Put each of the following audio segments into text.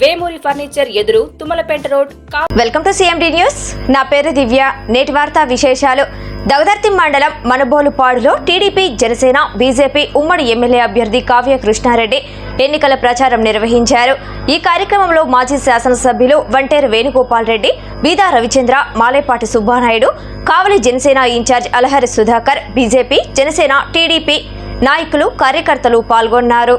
Vemuri furniture ఎదురు Tummalapeta road welcome to CMD news నా పేరు దివ్య. నేటి వార్తా విశేషాలు. దగదర్తి మండలం మనబోలుపాడులో టీడీపీ జనసేన బీజేపీ ఉమ్మడి ఎమ్మెల్యే అభ్యర్థి కావ్య కృష్ణారెడ్డి ఎన్నికల ప్రచారం నిర్వహించారు. ఈ కార్యక్రమంలో మాజీ శాసనసభ్యులు Vanteru Venugopal Reddy Beeda Ravichandra Malepati Subbanaidu Kavali Janasena in-charge Alahari Sudhakar BJP Janasena TDP నాయకులు కార్యకర్తలు పాల్గొన్నారు.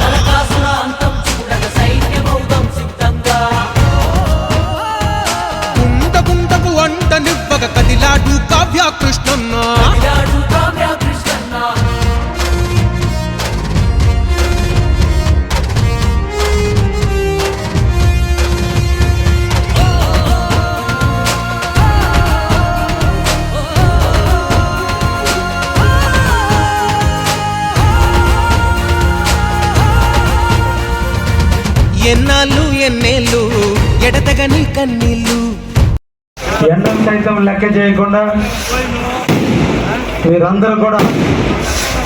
నరకాసుర అంతం చూడగ సైన్యమవుతాం సిద్ధంగా. గుండ గుండకు వంటనివ్వగ కదిలాడు కావ్య కృష్ణన్న ఎన్నాళ్ళు ఎన్నేళ్ళు ఎడతగని కన్నీళ్ళు. ఎండను సైతం లెక్క చేయకుండా మీరందరూ కూడా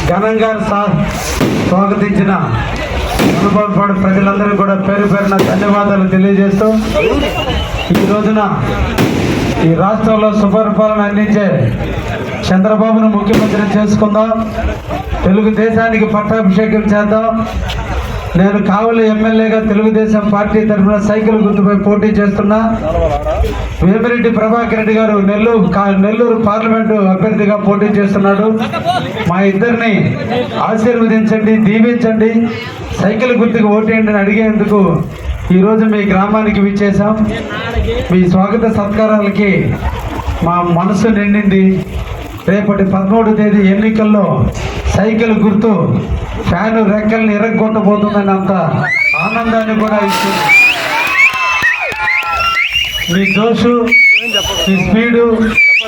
ఘనంగా సా- స్వాగతించిన అనుభవపడు ప్రజలందరూ కూడా పేరు పేరున ధన్యవాదాలు తెలియజేస్తూ ఈ రోజున ఈ రాష్ట్రంలో సుపరిపాలన అందించే చంద్రబాబును ముఖ్యమంత్రి చేసుకుందాం. తెలుగుదేశానికి పట్టాభిషేకం చేద్దాం. నేను కావలి ఎమ్మెల్యేగా తెలుగుదేశం పార్టీ తరఫున సైకిల్ గుర్తుపై పోటీ చేస్తున్నా. వేమిరెడ్డి ప్రభాకర్ రెడ్డి గారు నెల్లూరు కా- నెల్లూరు పార్లమెంటు అభ్యర్థిగా పోటీ చేస్తున్నాడు. మా ఇద్దరిని ఆశీర్వదించండి దీవించండి. సైకిల్ గుర్తుకు ఓటేయండి అని అడిగేందుకు ఈరోజు మీ గ్రామానికి విచ్చేసాం మీ స్వాగత సత్కారాలకి మా మనసు నిండింది. రేపటి పదమూడు తేదీ ఎన్నికల్లో సైకిల్ గుర్తు ఫ్యాను రెక్కల్ని ఎరగొట్టబోతుందని అంత ఆనందాన్ని కూడా ఇస్తుంది. మీ జోషు మీ స్పీడు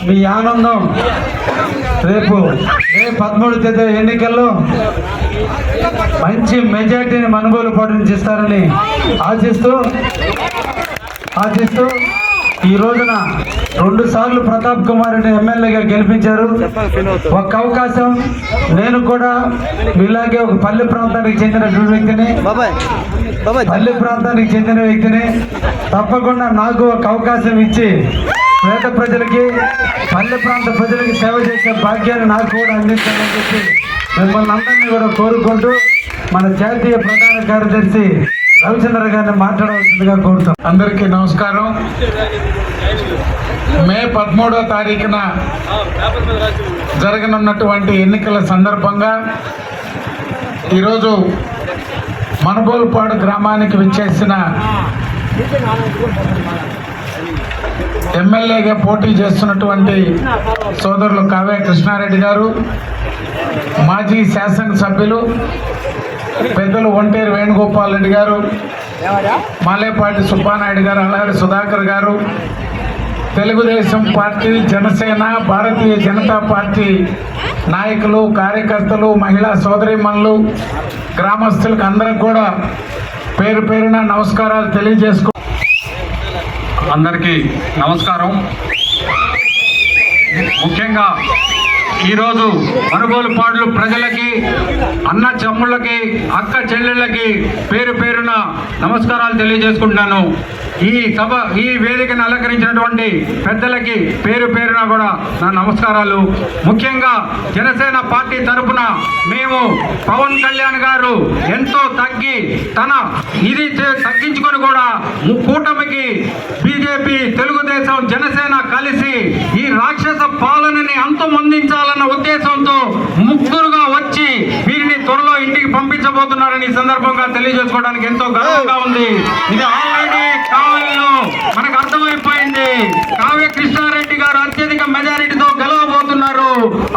మీ ఆనందం రేపు మే పదమూడు తేదీ ఎన్నికల్లో మంచి మెజార్టీని మనుగోలు పాటించిస్తారని ఆశిస్తూ ఆశిస్తూ ఈ రోజున రెండు సార్లు ప్రతాప్ కుమార్ రెడ్డి ఎమ్మెల్యేగా గెలిపించారు. ఒక అవకాశం నేను కూడా ఇలాగే ఒక పల్లె ప్రాంతానికి చెందిన వ్యక్తిని పల్లె ప్రాంతానికి చెందిన వ్యక్తిని తప్పకుండా నాకు ఒక అవకాశం ఇచ్చి పేద ప్రజలకి పల్లె ప్రాంత ప్రజలకి సేవ చేసే భాగ్యాన్ని నాకు కూడా అందించాలని చెప్పి మిమ్మల్ని అందరినీ కూడా కోరుకుంటూ మన జాతీయ ప్రధాన కార్యదర్శి రవిచంద్ర గారిని మాట్లాడవలసిందిగా కోరుతాం అందరికీ నమస్కారం. మే పదమూడో తారీఖున జరగనున్నటువంటి ఎన్నికల సందర్భంగా ఈరోజు మనబోల్పాడు గ్రామానికి విచ్చేసిన ఎమ్మెల్యేగా పోటీ చేస్తున్నటువంటి సోదరులు కావ్య కృష్ణారెడ్డి గారు మాజీ శాసనసభ్యులు పెద్దలు ఒంటేరు వేణుగోపాల్ రెడ్డి గారు మాలేపాటి సుబ్బానాయుడు గారు అలాగే సుధాకర్ గారు తెలుగుదేశం పార్టీ జనసేన భారతీయ జనతా పార్టీ నాయకులు కార్యకర్తలు మహిళా సోదరిమణులు గ్రామస్తులకు అందరికి కూడా పేరు పేరున నమస్కారాలు తెలియజేసుకో అందరికీ నమస్కారం. ముఖ్యంగా ఈరోజు మనుగోలు పాడులు ప్రజలకి అన్న చెమ్ముళ్ళకి అక్క చెల్లెళ్ళకి పేరు పేరున నమస్కారాలు తెలియజేసుకుంటున్నాను. ఈ సభ ఈ వేదికను అలంకరించినటువంటి పెద్దలకి పేరు పేరున కూడా నా నమస్కారాలు. ముఖ్యంగా జనసేన పార్టీ తరపున మేము పవన్ కళ్యాణ్ గారు ఎంతో తగ్గి తన ఇది తగ్గించుకొని కూడా ము- కూటమికి బీజేపీ తెలుగుదేశం జనసేన కలిసి ఈ రాక్షస పాలనని అంతమొందించాలన్న పంపించబోతున్నారని ఈ సందర్భంగా తెలియజేసుకోవడానికి ఎంతో గర్వంగా ఉంది. ఇది ఆల్రెడీ కావలిలో మనకు అర్థమైపోయింది. కావ్య కృష్ణారెడ్డి గారు అత్యధిక మెజారిటీతో గెలవబోతున్నారు.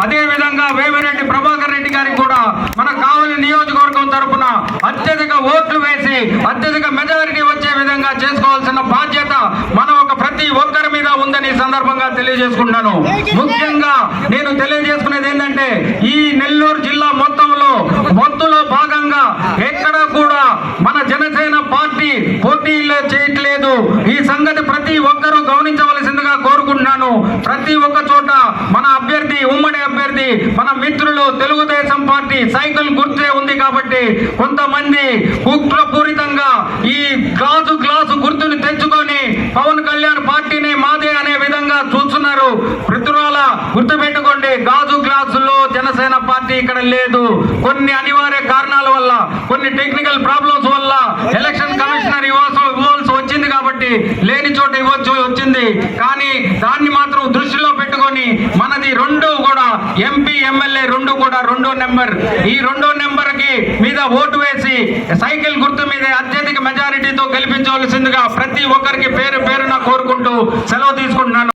అదే విధంగా వేమిరెడ్డి ప్రభాకర్ రెడ్డి గారికి కూడా మన కావలి నియోజకవర్గం తరపున అత్యధిక ఓట్లు వేసి అత్యధిక మెజారిటీ వచ్చే విధంగా చేసుకోవాల్సిన బాధ్యత మన ఒక ప్రతి ఒక్కరి మీద ఉందని సందర్భంగా తెలియజేసుకుంటాను. ముఖ్యంగా నేను తెలియజేసుకునేది ఏంటంటే ఈ నెల్లూరు జిల్లా మొత్తంలో మొత్తులో భాగంగా ఎక్కడ కూడా మన జనసేన పార్టీ పోటీలో చేయట్లేదు. ఈ సంగతి ప్రతి ఒక్కరూ గమనించవలసిందిగా కోరుకుంటున్నాను. ప్రతి ఒక్క చోట మన అభ్యర్థి ఉమ్మడి అభ్యర్థి మన మిత్రులు తెలుగుదేశం పార్టీ సైకిల్ గుర్తే ఉంది కాబట్టి కొంతమంది కుట్రపూరితంగా ఈ గ్లాసు గ్లాసు గుర్తుని తెచ్చుకొని పవన్ కళ్యాణ్ పార్టీని మాదే అనే విధంగా చూస్తున్నారు. మృతురాల గుర్తు పెట్టుకోండి గాజు గ్లాసులో జనసేన పార్టీ ఇక్కడ లేదు. కొన్ని అనివార్య కారణాల వల్ల కొన్ని టెక్నికల్ ప్రాబ్లమ్స్ వల్ల ఎలక్షన్ కమిషనర్ ఇవ్వాల్సి ఇవ్వాల్సి వచ్చింది కాబట్టి లేని చోట ఇవ్వచ్చు వచ్చింది. కానీ దాన్ని మాత్రం దృష్టిలో పెట్టుకొని మనది రెండు కూడా ఎంపీ ఎమ్మెల్యే రెండు కూడా రెండో నెంబర్. ఈ రెండో నెంబర్కి మీద ఓటు వేసి సైకిల్ గుర్తు మీద అత్యధిక మెజారిటీతో గెలిపించవలసిందిగా ప్రతి ఒక్కరికి పేరు పేరున కోరుకుంటూ సెలవు తీసుకుంటున్నాను.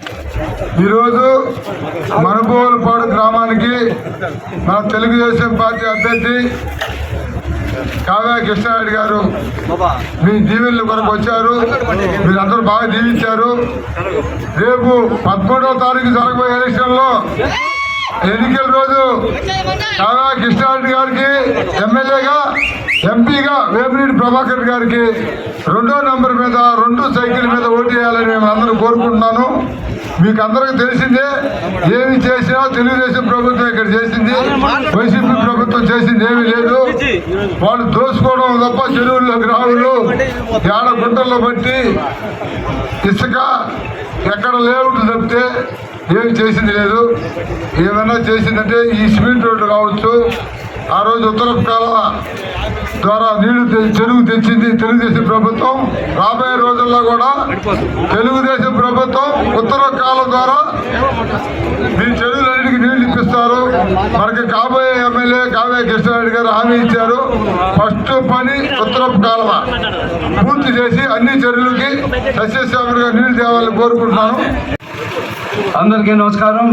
ఈరోజు మనుగోలుపాడు గ్రామానికి మన తెలుగుదేశం పార్టీ అభ్యర్థి కావ్య కృష్ణారెడ్డి గారు మీ దీవెనల కొరకు వచ్చారు మీరందరూ బాగా దీవించారు. రేపు పదమూడవ తారీఖు జరగబోయే ఎలక్షన్లో ఎన్నికల రోజు కావ్య కృష్ణారెడ్డి గారికి ఎమ్మెల్యేగా ఎంపీగా వేమిరెడ్డి ప్రభాకర్ గారికి రెండో నంబర్ మీద రెండు సైకిల్ మీద ఓటు వేయాలని మేము అందరూ కోరుకుంటున్నాను. మీకు అందరికీ తెలిసిందే ఏమి చేసినా తెలుగుదేశం ప్రభుత్వం ఇక్కడ చేసింది వైసీపీ ప్రభుత్వం చేసింది ఏమీ లేదు. వాళ్ళు దోసుకోవడం తప్ప చెరువుల్లో గ్రాములు ఏడ గుంటల్లో బట్టి ఇసుక ఎక్కడ లేవుడు తప్పితే ఏమి చేసింది లేదు. ఏమైనా చేసిందంటే ఈ సిమెంట్ రోడ్డు కావచ్చు. ఆ రోజు ఉత్తర కాలువ ద్వారా నీళ్ళు చెరువు తెచ్చింది తెలుగుదేశం ప్రభుత్వం. రాబోయే రోజుల్లో కూడా తెలుగుదేశం ప్రభుత్వం ఉత్తర కాలం ద్వారా మీ చెరువులన్నిటికీ నీళ్ళు ఇప్పిస్తారు. మనకి కాబోయే ఎమ్మెల్యే కావ్య కృష్ణారెడ్డి గారు హామీ ఇచ్చారు. ఫస్ట్ పని ఉత్తరపు కాలువ. పూర్తి చేసి అన్ని చెరువులకి సస్యశ్యామలుగా నీళ్ళు తేవాలని కోరుకుంటున్నాను. అందరికీ నమస్కారం.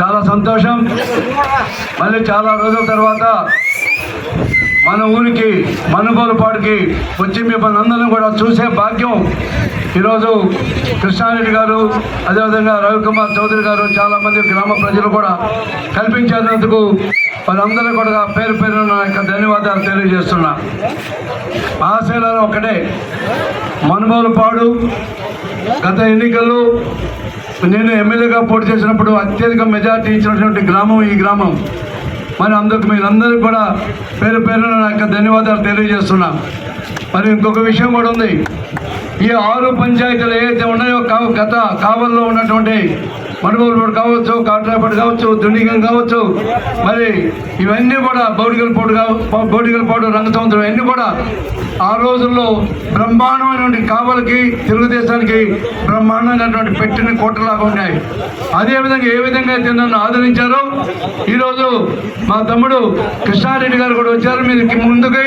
చాలా సంతోషం. మళ్ళీ చాలా రోజుల తర్వాత మన ఊరికి మనుగోలుపాడుకి వచ్చి మిమ్మల్ని అందరం కూడా చూసే భాగ్యం ఈరోజు కృష్ణారెడ్డి గారు అదేవిధంగా రవికుమార్ చౌదరి గారు చాలామంది గ్రామ ప్రజలు కూడా కల్పించేందుకు వారందరూ కూడా పేరు పేరు నా యొక్క ధన్యవాదాలు తెలియజేస్తున్నా. ఆశయాలు ఒకటే మనుగోలుపాడు గత ఎన్నికల్లో నేను ఎమ్మెల్యేగా పోటీ చేసినప్పుడు అత్యధిక మెజార్టీ ఇచ్చినటువంటి గ్రామం ఈ గ్రామం. మరి అందుకు మీరందరూ కూడా పేరు పేరున నా యొక్క ధన్యవాదాలు తెలియజేస్తున్నా. మరి ఇంకొక విషయం కూడా ఉంది. ఈ ఆరు పంచాయతీలు ఏవైతే ఉన్నాయో కా గత కావల్లో ఉన్నటువంటి మనుగోలు కావచ్చు కాట్రాపేట కావచ్చు దుండిగం కావచ్చు మరి ఇవన్నీ కూడా బౌడిగలపాడు కావ బౌడిగలపాడు రంగసముద్రం ఇవన్నీ కూడా ఆ రోజుల్లో బ్రహ్మాండమైనటువంటి కావలకి తెలుగుదేశానికి బ్రహ్మాండమైనటువంటి పెట్టిన కోటలాగా ఉన్నాయి. అదేవిధంగా ఏ విధంగా అయితే నన్ను ఆదరించారో ఈరోజు మా తమ్ముడు కృష్ణారెడ్డి గారు కూడా వచ్చారు. మీదకి ముందుకి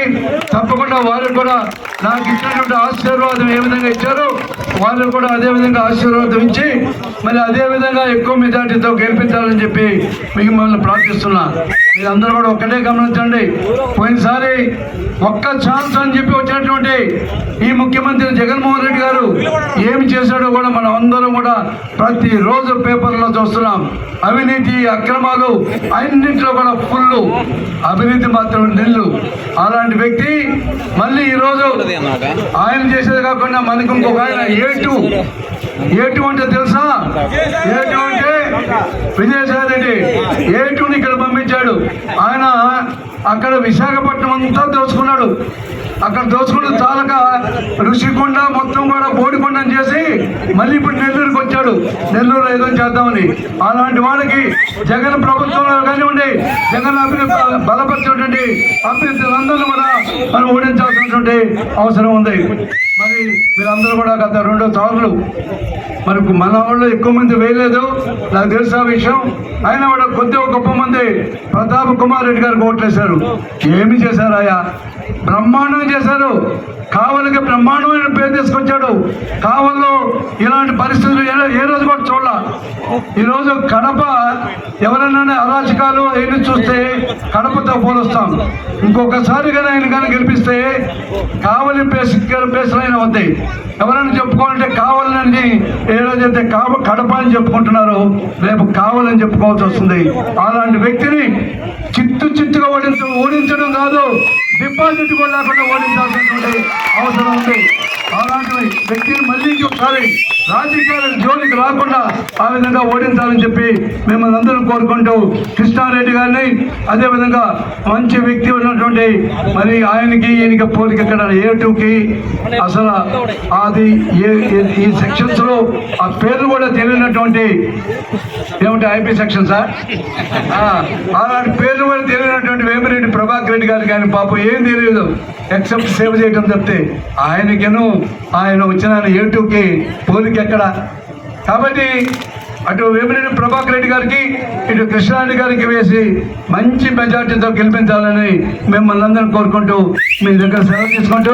తప్పకుండా వారు కూడా నాకు ఇచ్చినటువంటి ఆశీర్వాదం ఏ విధంగా ఇచ్చారో వాళ్ళు కూడా అదే విధంగా ఆశీర్వాదం ఇచ్చి మరి అదే విధంగా ఎక్కువ మెజార్టీతో గెలిపించాలని చెప్పి మీకు మిమ్మల్ని ప్రార్థిస్తున్నా. మీరందరూ కూడా ఒక్కటే గమనించండి. పోయినసారి ఒక్క ఛాన్స్ అని చెప్పి వచ్చినటువంటి ఈ ముఖ్యమంత్రి జగన్మోహన్ రెడ్డి గారు ఏమి చేశాడో కూడా మనం అందరం కూడా ప్రతిరోజు పేపర్లో చూస్తున్నాం. అవినీతి అక్రమాలు అన్నింటిలో కూడా ఫుల్ అవినీతి మాత్రం నిల్లు. అలాంటి వ్యక్తి మళ్ళీ ఈరోజు ఆయన చేసేది కాకుండా మనకు ఇంకొక ఆయన ఏటు ఎటువంటి తెలుసా? ఎటువంటి విజయసాయి రెడ్డి. ఏటుని ఇక్కడ పంపించాడు? ఆయన అక్కడ విశాఖపట్నం అంతా దోచుకున్నాడు. అక్కడ దోచుకుంటూ చాలక ఋషికొండ మొత్తం కూడా బోడికొండం చేసి మళ్ళీ ఇప్పుడు నెల్లూరుకి వచ్చాడు. నెల్లూరు ఏదో చేద్దామని. అలాంటి వాళ్ళకి జగన్ ప్రభుత్వంలో కానివ్వండి జగన్ అభివృద్ధి బలపరిచినటువంటి అభ్యర్థులందరూ కూడా మనం ఓడించాల్సినటువంటి అవసరం ఉంది. మరి మీరందరూ కూడా గత రెండు సార్లు మరి మన వాళ్ళు ఎక్కువ మంది వేయలేదు. నాకు తెలుసు ఆ విషయం. ఆయన కూడా కొద్దిగా గొప్ప మంది ప్రతాప్ కుమార్ రెడ్డి గారికి ఓట్లేశారు. ఏమి చేశారు ఆయా బ్రహ్మాండం చేశారు. కావలికి బ్రహ్మాండమైన పేరు తీసుకొచ్చాడు. కావల్లో ఇలాంటి పరిస్థితులు ఏ- ఏ రోజు కూడా చూడాల. ఈరోజు కడప ఎవరైనా అరాచకాలు ఎన్ని చూస్తే కడపతో పోలుస్తాం. ఇంకొకసారి కానీ ఆయన కానీ గెలిపిస్తే కావలి ప్లేస్ ప్లేస్లైనా వద్దాయి ఎవరైనా చెప్పుకోవాలంటే కావాలని ఏ రోజైతే కావ కడప అని చెప్పుకుంటున్నారో రేపు కావాలని చెప్పుకోవాల్సి వస్తుంది. అలాంటి వ్యక్తిని చిత్తు చిత్తుగా ఓడించడం ఓడించడం కాదు. డిపాజిట్ కూడా లేకుండా ఓడించాల్సినటువంటి అవసరం ఉంది. అలాంటి వ్యక్తిని మళ్ళీ ఒకసారి రాజకీయాల జోలికి రాకుండా ఆ విధంగా ఓడించాలని చెప్పి మిమ్మల్ని అందరూ కోరుకుంటూ కృష్ణారెడ్డి గారిని అదేవిధంగా మంచి వ్యక్తి ఉన్నటువంటి మరి ఆయనకి ఈయనకి పోలిక ఇక్కడ ఏ టూకి అసలు అది ఏ ఈ సెక్షన్స్లో ఆ పేర్లు కూడా తెలియనటువంటి ఏమిటి ఐపీ సెక్షన్ సార్ అలాంటి పేర్లు కూడా తెలియనటువంటి వేమిరెడ్డి ప్రభాకర్ రెడ్డి గారికి ఆయన పాపం ఏం తెలియదు. ఎక్సెప్ట్ సేవ్ చేయడం తప్పితే ఆయనకేను ఆయన వచ్చిన ఏటుకి పోలిక ఎక్కడ కాబట్టి అటు వేమిరెడ్డి ప్రభాకర్ రెడ్డి గారికి ఇటు కృష్ణారెడ్డి గారికి వేసి మంచి మెజార్టీతో గెలిపించాలని మిమ్మల్ని అందరం కోరుకుంటూ మీ దగ్గర సెలవు తీసుకుంటూ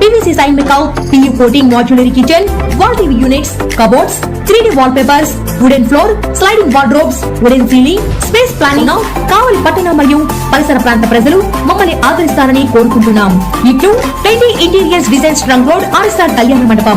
పీవీసీ సైన్ మేకౌట్ PU coating modular kitchen wall TV units cupboards three D wall papers wooden floor sliding wardrobes wooden ceiling space planning Kavali పట్టణ మరియు పరిసర ప్రాంత ప్రజలు మమ్మల్ని ఆదరిస్తారని కోరుకుంటున్నాం. ఇట్లు trendy interiors designs trunk road RSR Kalyana Mandapam.